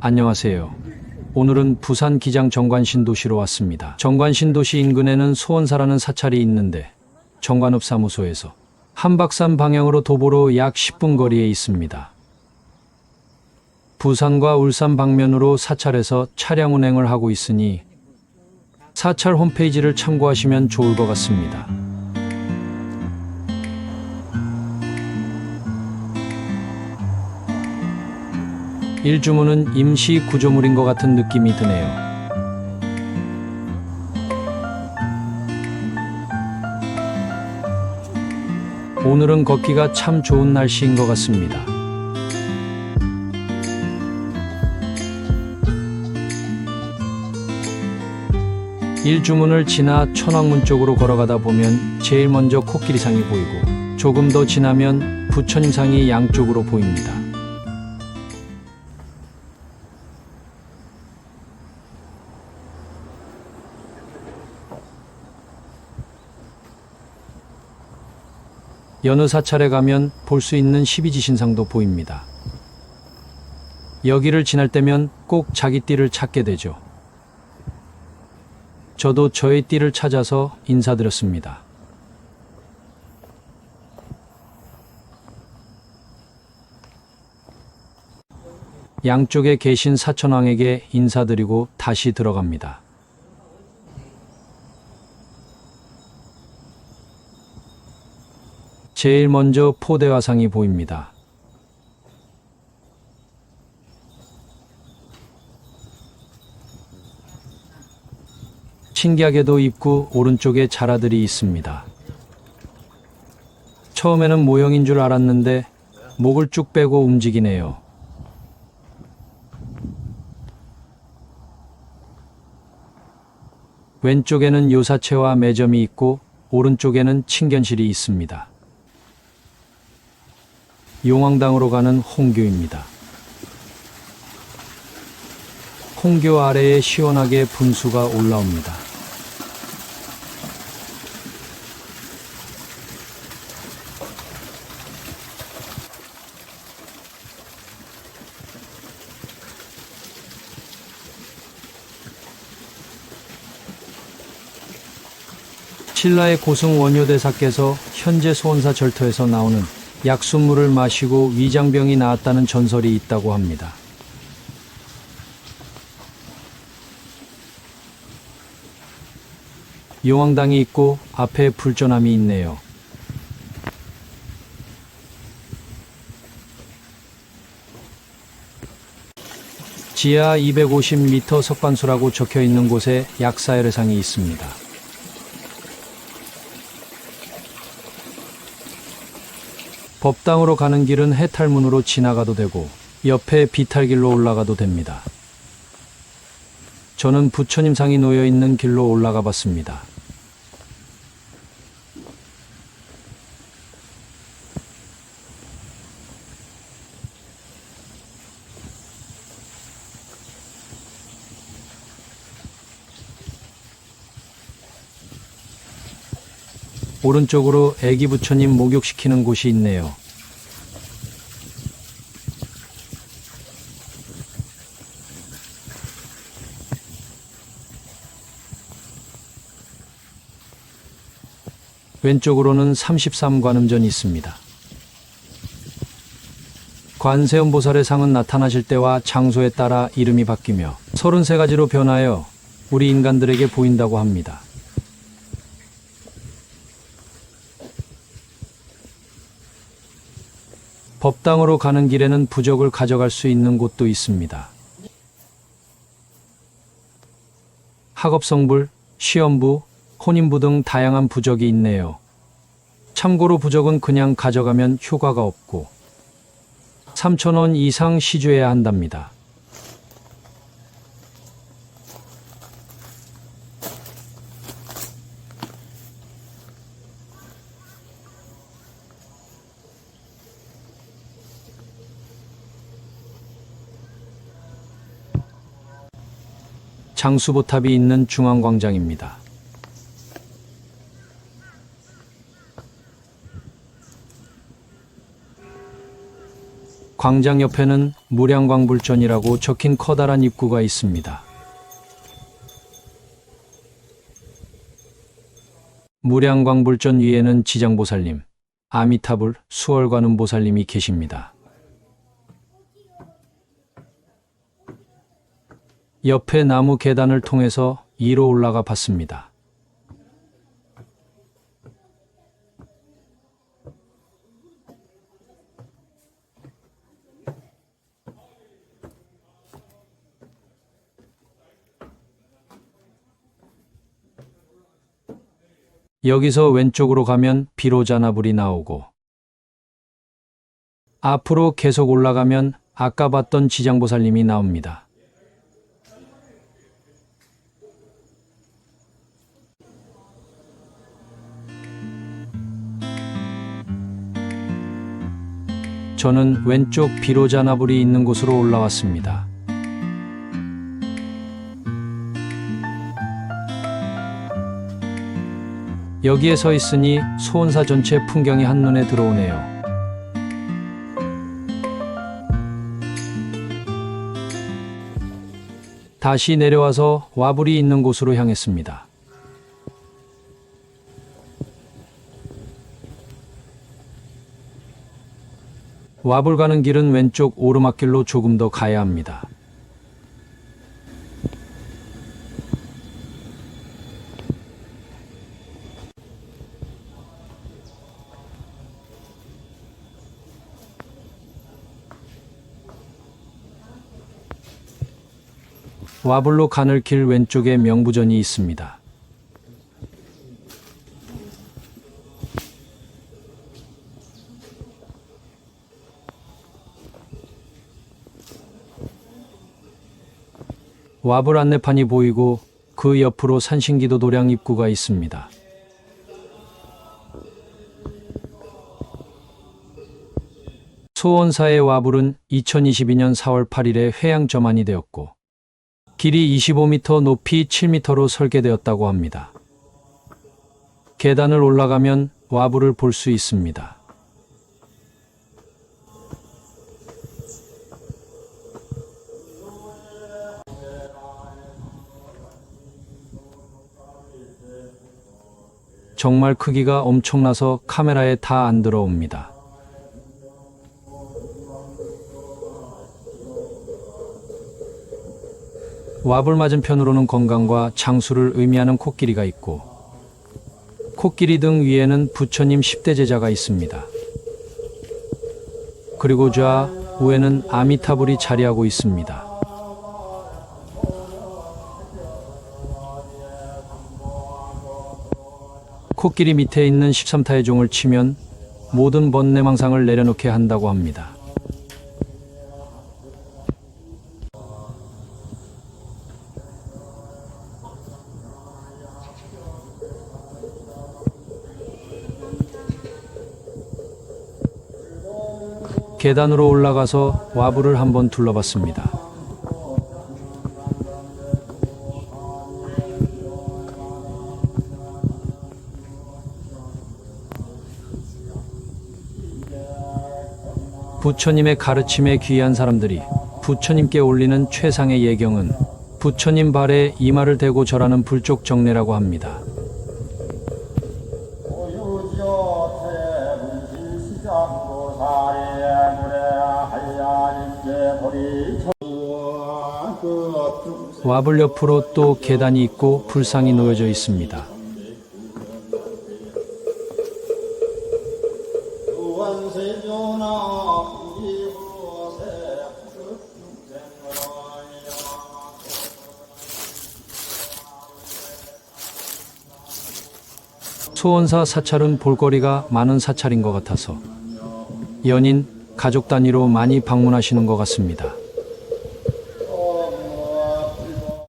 안녕하세요. 오늘은 부산 기장 정관신도시로 왔습니다. 정관신도시 인근에는 소원사라는 사찰이 있는데 정관읍 사무소에서 한박산 방향으로 도보로 약 10분 거리에 있습니다. 부산과 울산 방면으로 사찰에서 차량 운행을 하고 있으니 사찰 홈페이지를 참고하시면 좋을 것 같습니다. 일주문은 임시 구조물인 것 같은 느낌이 드네요. 오늘은 걷기가 참 좋은 날씨인 것 같습니다. 일주문을 지나 천왕문 쪽으로 걸어가다 보면 제일 먼저 코끼리상이 보이고 조금 더 지나면 부처님상이 양쪽으로 보입니다. 여느 사찰에 가면 볼 수 있는 12지신상도 보입니다. 여기를 지날 때면 꼭 자기 띠를 찾게 되죠. 저도 저의 띠를 찾아서 인사드렸습니다. 양쪽에 계신 사천왕에게 인사드리고 다시 들어갑니다. 제일 먼저 포대화상이 보입니다. 신기하게도 입구 오른쪽에 자라들이 있습니다. 처음에는 모형인 줄 알았는데 목을 쭉 빼고 움직이네요. 왼쪽에는 요사체와 매점이 있고 오른쪽에는 칭견실이 있습니다. 용왕당으로 가는 홍교입니다. 홍교 아래에 시원하게 분수가 올라옵니다. 신라의 고승 원효대사께서 현재 소원사 절터에서 나오는 약수물을 마시고 위장병이 나았다는 전설이 있다고 합니다. 용왕당이 있고 앞에 불전함이 있네요. 지하 250m 석관수라고 적혀 있는 곳에 약사열애상이 있습니다. 법당으로 가는 길은 해탈문으로 지나가도 되고 옆에 비탈길로 올라가도 됩니다. 저는 부처님 상이 놓여 있는 길로 올라가 봤습니다. 오른쪽으로 애기 부처님 목욕시키는 곳이 있네요. 왼쪽으로는 33관음전이 있습니다. 관세음보살의 상은 나타나실 때와 장소에 따라 이름이 바뀌며 33가지로 변하여 우리 인간들에게 보인다고 합니다. 법당으로 가는 길에는 부적을 가져갈 수 있는 곳도 있습니다. 학업성불, 시험부, 혼인부 등 다양한 부적이 있네요. 참고로 부적은 그냥 가져가면 효과가 없고 3,000원 이상 시주해야 한답니다. 장수보탑이 있는 중앙광장입니다. 광장 옆에는 무량광불전이라고 적힌 커다란 입구가 있습니다. 무량광불전 위에는 지장보살님, 아미타불, 수월관음 보살님이 계십니다. 옆에 나무 계단을 통해서 2로 올라가 봤습니다. 여기서 왼쪽으로 가면 비로자나불이 나오고 앞으로 계속 올라가면 아까 봤던 지장보살님이 나옵니다. 저는 왼쪽 비로자나불이 있는 곳으로 올라왔습니다. 여기에 서 있으니 소원사 전체 풍경이 한눈에 들어오네요. 다시 내려와서 와불이 있는 곳으로 향했습니다. 와불 가는 길은 왼쪽 오르막길로 조금 더 가야 합니다. 와불로 가는 길 왼쪽에 명부전이 있습니다. 와불 안내판이 보이고 그 옆으로 산신기도 도량 입구가 있습니다. 소원사의 와불은 2022년 4월 8일에 회양 점안이 되었고 길이 25m, 높이 7m로 설계되었다고 합니다. 계단을 올라가면 와불을 볼 수 있습니다. 정말 크기가 엄청나서 카메라에 다 안 들어옵니다. 와불 맞은편으로는 건강과 장수를 의미하는 코끼리가 있고 코끼리 등 위에는 부처님 10대 제자가 있습니다. 그리고 좌 우에는 아미타불이 자리하고 있습니다. 코끼리 밑에 있는 13타의 종을 치면 모든 번뇌 망상을 내려놓게 한다고 합니다. 계단으로 올라가서 와불을 한번 둘러봤습니다. 부처님의 가르침에 귀한 사람들이 부처님께 올리는 최상의 예경은 부처님 발에 이마를 대고 절하는 불족 정례라고 합니다. 그 와불 옆으로 또 계단이 있고 불상이 놓여져 있습니다. 소원사 사찰은 볼거리가 많은 사찰인 것 같아서 연인, 가족 단위로 많이 방문하시는 것 같습니다.